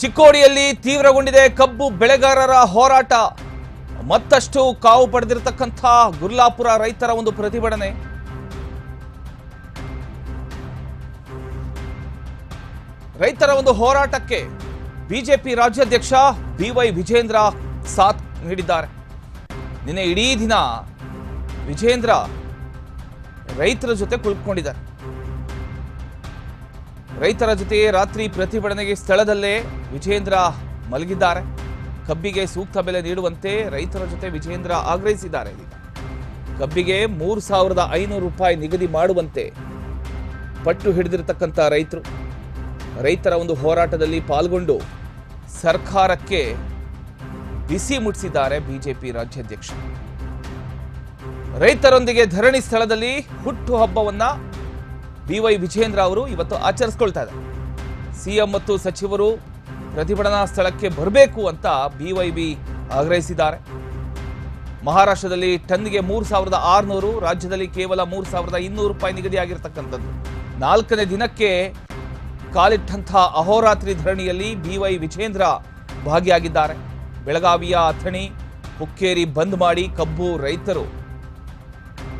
ಚಿಕ್ಕೋಡಿಯಲ್ಲಿ ತೀವ್ರಗೊಂಡಿದೆ ಕಬ್ಬು ಬೆಳೆಗಾರರ ಹೋರಾಟ. ಮತ್ತಷ್ಟು ಕಾವು ಪಡೆದಿರತಕ್ಕಂಥ ಗುರ್ಲಾಪುರ ರೈತರ ಒಂದು ಪ್ರತಿಭಟನೆ. ರೈತರ ಒಂದು ಹೋರಾಟಕ್ಕೆ ಬಿಜೆಪಿ ರಾಜ್ಯಾಧ್ಯಕ್ಷ ಬಿವೈ ವಿಜೇಂದ್ರ ಸಾಥ್ ನೀಡಿದ್ದಾರೆ. ನಿನ್ನೆ ಇಡೀ ದಿನ ವಿಜೇಂದ್ರ ರೈತರ ಜೊತೆ ಕುಳಿತುಕೊಂಡಿದ್ದಾರೆ. ರೈತರ ಜೊತೆ ರಾತ್ರಿ ಪ್ರತಿಭಟನೆಗೆ ಸ್ಥಳದಲ್ಲೇ ವಿಜೇಂದ್ರ ಮಲಗಿದ್ದಾರೆ. ಕಬ್ಬಿಗೆ ಸೂಕ್ತ ಬೆಲೆ ನೀಡುವಂತೆ ರೈತರ ಜೊತೆ ವಿಜೇಂದ್ರ ಆಗ್ರಹಿಸಿದ್ದಾರೆ ಕಬ್ಬಿಗೆ ಮೂರು ಸಾವಿರದ ಐನೂರು ರೂಪಾಯಿ ನಿಗದಿ ಮಾಡುವಂತೆ ಪಟ್ಟು ಹಿಡಿದಿರತಕ್ಕಂಥ ರೈತರು. ರೈತರ ಒಂದು ಹೋರಾಟದಲ್ಲಿ ಪಾಲ್ಗೊಂಡು ಸರ್ಕಾರಕ್ಕೆ ಬಿಸಿ ಮುಟ್ಟಿಸಿದ್ದಾರೆ ಬಿಜೆಪಿ ರಾಜ್ಯಾಧ್ಯಕ್ಷರು. ರೈತರೊಂದಿಗೆ ಧರಣಿ ಸ್ಥಳದಲ್ಲಿ ಹುಟ್ಟು ಹಬ್ಬವನ್ನ ಬಿವೈ ವಿಜೇಂದ್ರ ಅವರು ಇವತ್ತು ಆಚರಿಸ್ಕೊಳ್ತಾ ಇದ್ದಾರೆ. ಸಿಎಂ ಮತ್ತು ಸಚಿವರು ಪ್ರತಿಭಟನಾ ಸ್ಥಳಕ್ಕೆ ಬರಬೇಕು ಅಂತ ಬಿವೈಬಿ ಆಗ್ರಹಿಸಿದ್ದಾರೆ. ಮಹಾರಾಷ್ಟ್ರದಲ್ಲಿ ಟನ್ಗೆ ಮೂರು ಸಾವಿರದ ಆರುನೂರು, ರಾಜ್ಯದಲ್ಲಿ ಕೇವಲ ಮೂರು ಸಾವಿರದ ಇನ್ನೂರು ರೂಪಾಯಿ ನಿಗದಿಯಾಗಿರ್ತಕ್ಕಂಥದ್ದು. ನಾಲ್ಕನೇ ದಿನಕ್ಕೆ ಕಾಲಿಟ್ಟಂಥ ಅಹೋರಾತ್ರಿ ಧರಣಿಯಲ್ಲಿ ಬಿವೈ ವಿಜೇಂದ್ರ ಭಾಗಿಯಾಗಿದ್ದಾರೆ. ಬೆಳಗಾವಿಯ ಅಥಣಿ, ಹುಕ್ಕೇರಿ ಬಂದ್ ಮಾಡಿ ಕಬ್ಬು ರೈತರು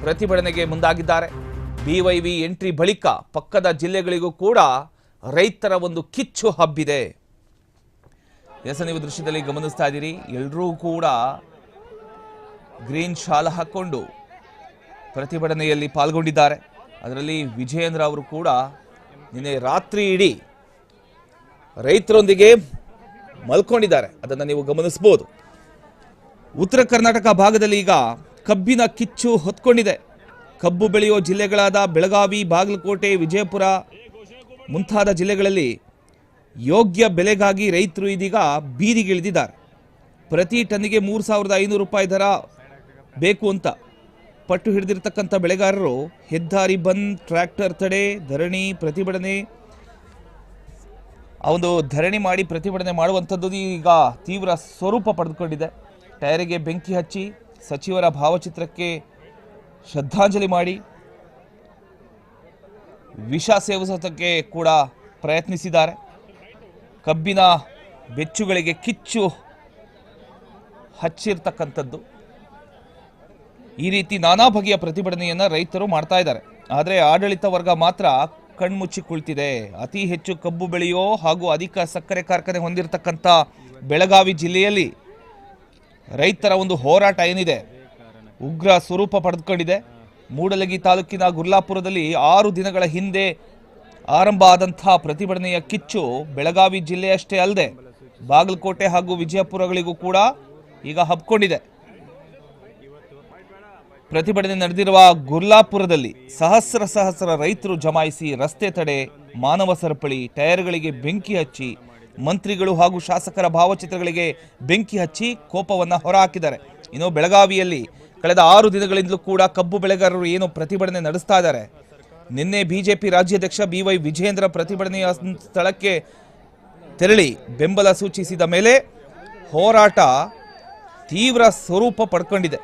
ಪ್ರತಿಭಟನೆಗೆ ಮುಂದಾಗಿದ್ದಾರೆ. ಬಿವೈವಿ ಎಂಟ್ರಿ ಬಳಿಕ ಪಕ್ಕದ ಜಿಲ್ಲೆಗಳಿಗೂ ಕೂಡ ರೈತರ ಒಂದು ಕಿಚ್ಚು ಹಬ್ಬಿದೆ. ಎಸ್, ನೀವು ದೃಶ್ಯದಲ್ಲಿ ಗಮನಿಸ್ತಾ ಇದ್ದೀರಿ. ಎಲ್ಲರೂ ಕೂಡ ಗ್ರೀನ್ ಶಾಲ ಹಾಕ್ಕೊಂಡು ಪ್ರತಿಭಟನೆಯಲ್ಲಿ ಪಾಲ್ಗೊಂಡಿದ್ದಾರೆ. ಅದರಲ್ಲಿ ವಿಜಯೇಂದ್ರ ಅವರು ಕೂಡ ನಿನ್ನೆ ರಾತ್ರಿ ಇಡೀ ರೈತರೊಂದಿಗೆ ಮಲ್ಕೊಂಡಿದ್ದಾರೆ. ಅದನ್ನು ನೀವು ಗಮನಿಸಬಹುದು ಉತ್ತರ ಕರ್ನಾಟಕ ಭಾಗದಲ್ಲಿ ಈಗ ಕಬ್ಬಿನ ಕಿಚ್ಚು ಹೊತ್ಕೊಂಡಿದೆ. ಕಬ್ಬು ಬೆಳೆಯೋ ಜಿಲ್ಲೆಗಳಾದ ಬೆಳಗಾವಿ, ಬಾಗಲಕೋಟೆ, ವಿಜಯಪುರ ಮುಂತಾದ ಜಿಲ್ಲೆಗಳಲ್ಲಿ ಯೋಗ್ಯ ಬೆಲೆಗಾಗಿ ರೈತರು ಇದೀಗ ಬೀದಿಗಿಳಿದಿದ್ದಾರೆ. ಪ್ರತಿ ಟನ್ನಿಗೆ ಮೂರು ಸಾವಿರದ ಐನೂರು ರೂಪಾಯಿ ದರ ಬೇಕು ಅಂತ ಪಟ್ಟು ಹಿಡಿದಿರ್ತಕ್ಕಂಥ ಬೆಳೆಗಾರರು ಹೆದ್ದಾರಿ ಬಂದ್, ಟ್ರ್ಯಾಕ್ಟರ್ ತಡೆ, ಧರಣಿ, ಪ್ರತಿಭಟನೆ, ಆ ಒಂದು ಧರಣಿ ಮಾಡಿ ಪ್ರತಿಭಟನೆ ಮಾಡುವಂಥದ್ದು ಈಗ ತೀವ್ರ ಸ್ವರೂಪ ಪಡೆದುಕೊಂಡಿದೆ. ಟೈರಿಗೆ ಬೆಂಕಿ ಹಚ್ಚಿ ಸಚಿವರ ಭಾವಚಿತ್ರಕ್ಕೆ ಶ್ರದ್ಧಾಂಜಲಿ ಮಾಡಿ ವಿಷ ಸೇವಿಸೋದಕ್ಕೆ ಕೂಡ ಪ್ರಯತ್ನಿಸಿದ್ದಾರೆ. ಕಬ್ಬಿನ ಬೆಚ್ಚುಗಳಿಗೆ ಕಿಚ್ಚು ಹಚ್ಚಿರ್ತಕ್ಕಂಥದ್ದು. ಈ ರೀತಿ ನಾನಾ ಬಗೆಯ ಪ್ರತಿಭಟನೆಯನ್ನು ರೈತರು ಮಾಡ್ತಾ ಇದ್ದಾರೆ. ಆದರೆ ಆಡಳಿತ ವರ್ಗ ಮಾತ್ರ ಕಣ್ಮುಚ್ಚಿ ಕುಳಿತಿದೆ. ಅತಿ ಹೆಚ್ಚು ಕಬ್ಬು ಬೆಳೆಯೋ ಹಾಗೂ ಅಧಿಕ ಸಕ್ಕರೆ ಕಾರ್ಖಾನೆ ಹೊಂದಿರತಕ್ಕಂಥ ಬೆಳಗಾವಿ ಜಿಲ್ಲೆಯಲ್ಲಿ ರೈತರ ಒಂದು ಹೋರಾಟ ಏನಿದೆ? ಉಗ್ರ ಸ್ವರೂಪ ಪಡೆದುಕೊಂಡಿದೆ. ಮೂಡಲಗಿ ತಾಲೂಕಿನ ಗುರ್ಲಾಪುರದಲ್ಲಿ ಆರು ದಿನಗಳ ಹಿಂದೆ ಆರಂಭ ಆದಂಥ ಪ್ರತಿಭಟನೆಯ ಕಿಚ್ಚು ಬೆಳಗಾವಿ ಜಿಲ್ಲೆಯಷ್ಟೇ ಅಲ್ಲದೆ ಬಾಗಲಕೋಟೆ ಹಾಗೂ ವಿಜಯಪುರಗಳಿಗೂ ಕೂಡ ಈಗ ಹಬ್ಕೊಂಡಿದೆ. ಪ್ರತಿಭಟನೆ ನಡೆದಿರುವ ಗುರ್ಲಾಪುರದಲ್ಲಿ ಸಹಸ್ರ ಸಹಸ್ರ ರೈತರು ಜಮಾಯಿಸಿ ರಸ್ತೆ ತಡೆ, ಮಾನವ ಸರಪಳಿ, ಟೈರ್ಗಳಿಗೆ ಬೆಂಕಿ ಹಚ್ಚಿ, ಮಂತ್ರಿಗಳು ಹಾಗೂ ಶಾಸಕರ ಭಾವಚಿತ್ರಗಳಿಗೆ ಬೆಂಕಿ ಹಚ್ಚಿ ಕೋಪವನ್ನು ಹೊರಹಾಕಿದ್ದಾರೆ. ಇನ್ನು ಬೆಳಗಾವಿಯಲ್ಲಿ ಕಳೆದ ಆರು ದಿನಗಳಿಂದಲೂ ಕೂಡ ಕಬ್ಬು ಬೆಳೆಗಾರರು ಏನು ಪ್ರತಿಭಟನೆ ನಡೆಸ್ತಾ ಇದ್ದಾರೆ. ನಿನ್ನೆ ಬಿಜೆಪಿ ರಾಜ್ಯಾಧ್ಯಕ್ಷ ಬಿ ವೈ ವಿಜೇಂದ್ರ ಪ್ರತಿಭಟನೆಯ ಸ್ಥಳಕ್ಕೆ ತೆರಳಿ ಬೆಂಬಲ ಸೂಚಿಸಿದ ಮೇಲೆ ಹೋರಾಟ ತೀವ್ರ ಸ್ವರೂಪ ಪಡ್ಕೊಂಡಿದೆ.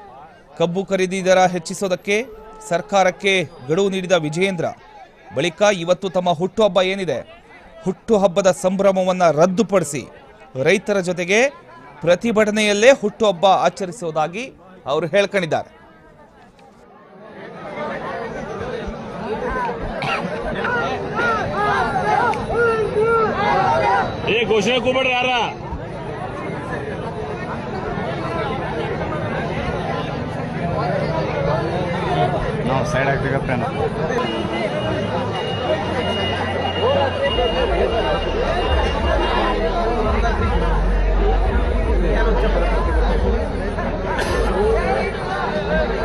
ಕಬ್ಬು ಖರೀದಿ ದರ ಹೆಚ್ಚಿಸೋದಕ್ಕೆ ಸರ್ಕಾರಕ್ಕೆ ಗಡುವು ನೀಡಿದ ವಿಜಯೇಂದ್ರ, ಬಳಿಕ ಇವತ್ತು ತಮ್ಮ ಹುಟ್ಟುಹಬ್ಬ ಏನಿದೆ, ಹುಟ್ಟುಹಬ್ಬದ ಸಂಭ್ರಮವನ್ನು ರದ್ದುಪಡಿಸಿ ರೈತರ ಜೊತೆಗೆ ಪ್ರತಿಭಟನೆಯಲ್ಲೇ ಹುಟ್ಟುಹಬ್ಬ ಆಚರಿಸುವುದಾಗಿ ಅವರು ಹೇಳ್ಕೊಂಡಿದ್ದಾರೆ. ಏ ಘೋಷಣೆ ಕೂಬೇಡ್ರಿ ಯಾರ? ನಾವು ಸೈಡ್ ಆಗ್ತೀವಿ